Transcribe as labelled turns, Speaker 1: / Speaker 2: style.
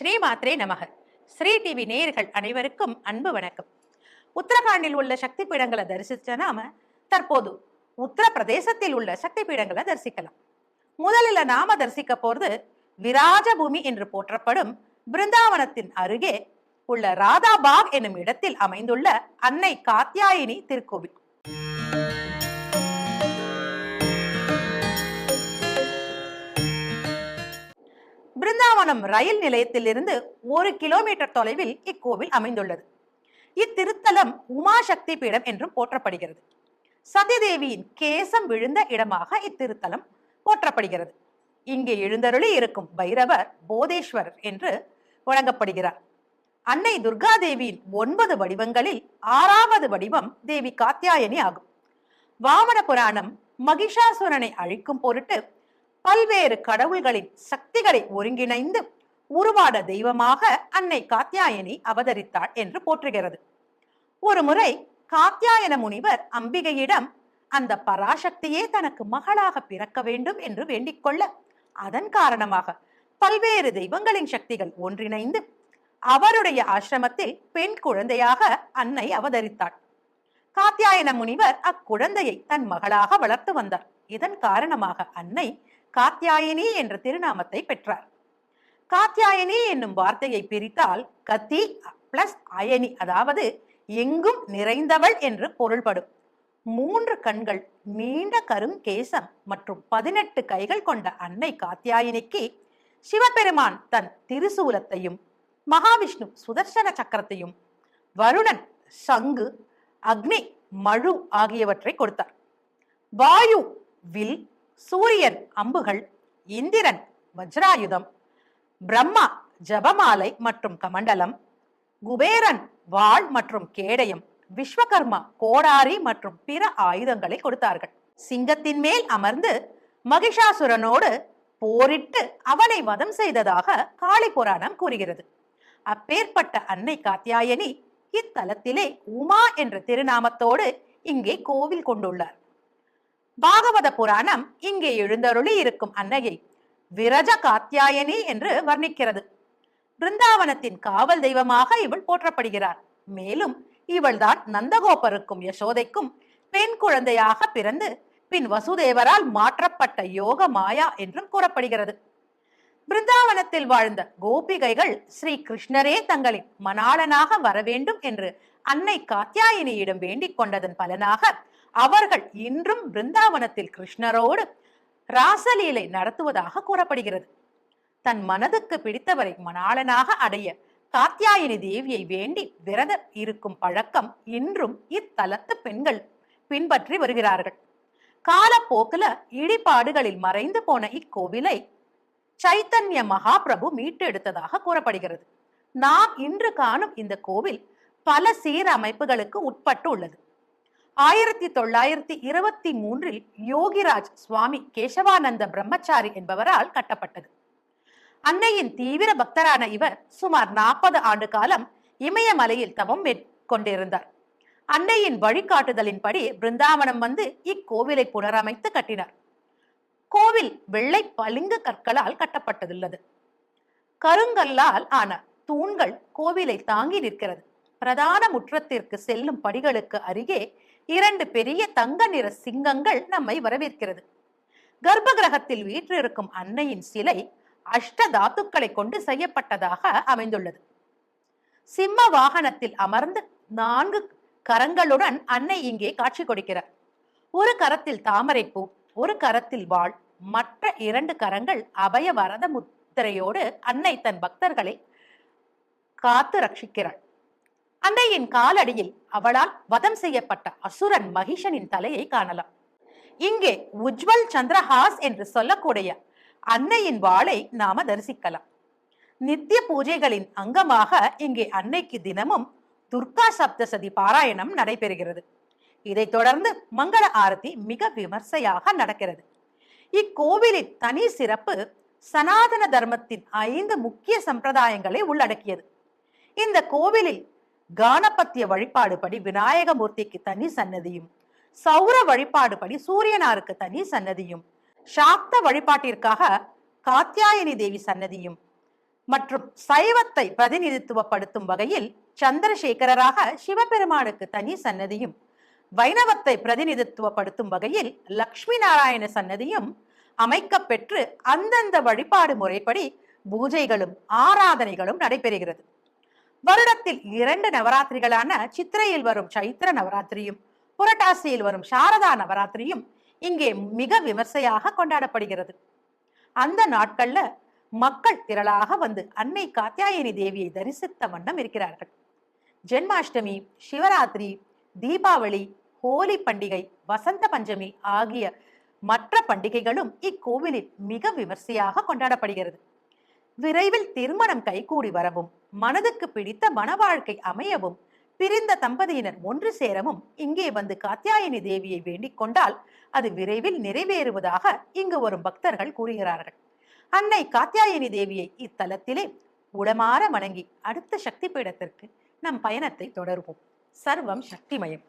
Speaker 1: ஸ்ரீ மாத்ரே நமக. ஸ்ரீ டிவி நேயர்கள் அனைவருக்கும் அன்பு வணக்கம். உத்தரகாண்டில் உள்ள சக்தி பீடங்களை தரிசித்த நாம தற்போது உத்தரப்பிரதேசத்தில் உள்ள சக்தி பீடங்களை தரிசிக்கலாம். முதலில் நாம தரிசிக்க போறது விராஜ பூமி என்று போற்றப்படும் பிருந்தாவனத்தின் அருகே உள்ள ராதாபாக் என்னும் இடத்தில் அமைந்துள்ள அன்னை காத்யாயினி திருக்கோவில். கும்பகோணம் ரயில் நிலையத்திலிருந்து ஒரு கிலோமீட்டர் தொலைவில் இக்கோவில் அமைந்துள்ளது. இத்திருத்தலம் உமாசக்தி பீடம் என்றும் போற்றப்படுகிறது. சதிதேவியின் கேசம் விழுந்த இடமாக இத்திருத்தலம் போற்றப்படுகிறது. இங்கே எழுந்தருளி இருக்கும் பைரவர் போதேஸ்வரர் என்று வழங்கப்படுகிறார். அன்னை துர்காதேவியின் ஒன்பது வடிவங்களில் ஆறாவது வடிவம் தேவி காத்தியாயனி ஆகும். வாமன புராணம் மகிஷாசுரனை அழிக்கும் பொருட்டு பல்வேறு கடவுள்களின் சக்திகளை ஒருங்கிணைந்து உருவாட தெய்வமாக அன்னை காத்தியாயனி அவதரித்தாள் என்று போற்றுகிறது. ஒரு முறை முனிவர் அம்பிகையிடம் அந்த பராசக்தியே தனக்கு மகளாக பிறக்க வேண்டும் என்று வேண்டிக்கொள்ள அதன் காரணமாக பல்வேறு தெய்வங்களின் சக்திகள் ஒன்றிணைந்து அவருடைய ஆசிரமத்தில் பெண் குழந்தையாக அன்னை அவதரித்தாள். காத்தியாயன முனிவர் அக்குழந்தையை தன் மகளாக வளர்த்து வந்தார். இதன் காரணமாக அன்னை காத்தியாயினி என்ற திருநாமத்தை பெற்றார். காத்தியாயனி என்னும் வார்த்தையை பிரித்தால் கத்தி பிளஸ் அயனி அதாவது எங்கும் நிறைந்தவள் என்று பொருள்படும். மூன்று கண்கள் நீண்ட கருங்கேசம் மற்றும் பதினெட்டு கைகள் கொண்ட அன்னை காத்தியாயினிக்கு சிவபெருமான் தன் திருசூலத்தையும் மகாவிஷ்ணு சுதர்சன சக்கரத்தையும் வருணன் சங்கு அக்னி மழு ஆகியவற்றை கொடுத்தார். வாயு வில் சூரியன் அம்புகள் இந்திரன் வஜ்ராயுதம் பிரம்மா ஜபமாலை மற்றும் கமண்டலம் குபேரன் வாள் மற்றும் கேடயம் விஸ்வகர்மா கோடாரி மற்றும் பிற ஆயுதங்களை கொடுத்தார்கள். சிங்கத்தின் மேல் அமர்ந்து மகிஷாசுரனோடு போரிட்டு அவனை வதம் செய்ததாக காளி புராணம் கூறுகிறது. அப்பேற்பட்ட அன்னை காத்தியாயனி இத்தலத்திலே உமா என்ற திருநாமத்தோடு இங்கே கோவில் கொண்டுள்ளார். பாகவத புராணம் இங்கே எழுந்தருளி இருக்கும் அன்னையை. விரஜ காத்தியாயனி என்று வர்ணிக்கிறது. பிருந்தாவனத்தின் காவல் தெய்வமாக இவள் போற்றப்படுகிறார். மேலும் இவள்தான் நந்தகோபருக்கும் யசோதைக்கும் பெண் குழந்தையாக பிறந்து பின் வசுதேவரால் மாற்றப்பட்ட யோக மாயா என்றும் கூறப்படுகிறது. பிருந்தாவனத்தில் வாழ்ந்த கோபிகைகள் ஸ்ரீ கிருஷ்ணரே தங்களின் மணாளனாக வர வேண்டும் என்று அன்னை காத்தியாயினியிடம் வேண்டிக் கொண்டதன் பலனாக அவர்கள் இன்றும் பிருந்தாவனத்தில் கிருஷ்ணரோடு ராசலீலை நடத்துவதாக கூறப்படுகிறது. தன் மனதுக்கு பிடித்தவரை மணாளனாக அடைய காத்தியாயினி தேவியை வேண்டி விரதம் இருக்கும் பழக்கம் இன்றும் இத்தலத்து பெண்கள் பின்பற்றி வருகிறார்கள். காலப்போக்கில் இடிபாடுகளில் மறைந்து போன இக்கோவிலை சைத்தன்ய மகாபிரபு மீட்டெடுத்ததாக கூறப்படுகிறது. நாம் இன்று காணும் இந்த கோவில் பல சீரமைப்புகளுக்கு உட்பட்டு உள்ளது ஆயிரத்தி தொள்ளாயிரத்தி இருபத்தி மூன்றில் யோகிராஜ் சுவாமி கேசவானந்த பிரம்மச்சாரி என்பவரால் கட்டப்பட்டது. அன்னையின் தீவிர பக்தரான இவர் சுமார் நாற்பது ஆண்டு காலம் இமயமலையில் தவம் மேற்கொண்டிருந்தார். அன்னையின் வழிகாட்டுதலின்படி பிருந்தாவனம் வந்து இக்கோவிலை புனரமைத்து கட்டினார். கோவில் வெள்ளை பளிங்கு கற்களால் கட்டப்பட்டதுள்ளது. கருங்கல்லால் ஆன தூண்கள் கோவிலை தாங்கி நிற்கிறது. பிரதான முற்றத்திற்கு செல்லும் படிகளுக்கு அருகே இரண்டு பெரிய தங்க நிற சிங்கங்கள் நம்மை வரவேற்கிறது. கர்ப்ப கிரகத்தில் வீற்றிருக்கும் அன்னையின் சிலை அஷ்ட தாத்துக்களை கொண்டு செய்யப்பட்டதாக அமைந்துள்ளது. சிம்ம வாகனத்தில் அமர்ந்து நான்கு கரங்களுடன் அன்னை இங்கே காட்சி கொடுக்கிறார். ஒரு கரத்தில் தாமரைப்பூ ஒரு கரத்தில் வாள் மற்ற இரண்டு கரங்கள் அபய வரத முத்திரையோடு அன்னை தன் பக்தர்களை காத்து ரட்சிக்கிறாள். அன்னையின் காலடியில் அவளால் வதம் செய்யப்பட்ட அசுரன் மகிஷனின் தலையை காணலாம். இங்கே உஜ்வல் சந்திரஹாஸ் என்று சொல்லக்கூடிய அன்னையின் வாளை நாம தரிசிக்கலாம். நித்திய பூஜைகளின் அங்கமாக இங்கே அன்னைக்கு தினமும் துர்கா சப்தசதி பாராயணம் நடைபெறுகிறது. இதைத் தொடர்ந்து மங்கள ஆரத்தி மிக விமர்சையாக நடக்கிறது. இக்கோவிலின் தனி சிறப்பு சனாதன தர்மத்தின் ஐந்து முக்கிய சம்பிரதாயங்களை உள்ளடக்கியது. இந்த கோவிலில் கானபத்திய வழிபாடுபடி விநாயகமூர்த்திக்கு தனி சன்னதியும் சௌர வழிபாடுபடி சூரியனாருக்கு தனி சன்னதியும் சாக்த வழிபாட்டிற்காக காத்தியாயனி தேவி சன்னதியும் மற்றும் சைவத்தை பிரதிநிதித்துவப்படுத்தும் வகையில் சந்திரசேகரராக சிவபெருமானுக்கு தனி சன்னதியும் வைணவத்தை பிரதிநிதித்துவப்படுத்தும் வகையில் லக்ஷ்மி நாராயண சன்னதியும் அமைக்கப்பெற்று அந்தந்த வழிபாடு முறைப்படி பூஜைகளும் ஆராதனைகளும் நடைபெறுகிறது. வருடத்தில் இரண்டு நவராத்திரிகளான சித்திரையில் வரும் சைத்திர நவராத்திரியும் புரட்டாசியில் வரும் சாரதா நவராத்திரியும் இங்கே மிக விமர்சையாக கொண்டாடப்படுகிறது. அந்த நாட்கள்ல மக்கள் திரளாக வந்து அன்னை காத்தியாயனி தேவியை தரிசித்த வண்ணம் இருக்கிறார்கள். ஜென்மாஷ்டமி சிவராத்திரி தீபாவளி ஹோலி பண்டிகை வசந்த பஞ்சமி ஆகிய மற்ற பண்டிகைகளும் இக்கோவிலில் மிக விமர்சையாக கொண்டாடப்படுகிறது. விரைவில் திருமணம் கைகூடி வரவும் மனதுக்கு பிடித்த மன வாழ்க்கை அமையவும் பிரிந்த தம்பதியினர் ஒன்று சேரவும் இங்கே வந்து காத்தியாயனி தேவியை வேண்டிக் கொண்டால் அது விரைவில் நிறைவேறுவதாக இங்கு வரும் பக்தர்கள் கூறுகிறார்கள். அன்னை காத்தியாயனி தேவியை இத்தலத்திலே உடமாற வணங்கி அடுத்த சக்தி பீடத்திற்கு நம் பயணத்தை தொடர்வோம். சர்வம் சக்திமயம்.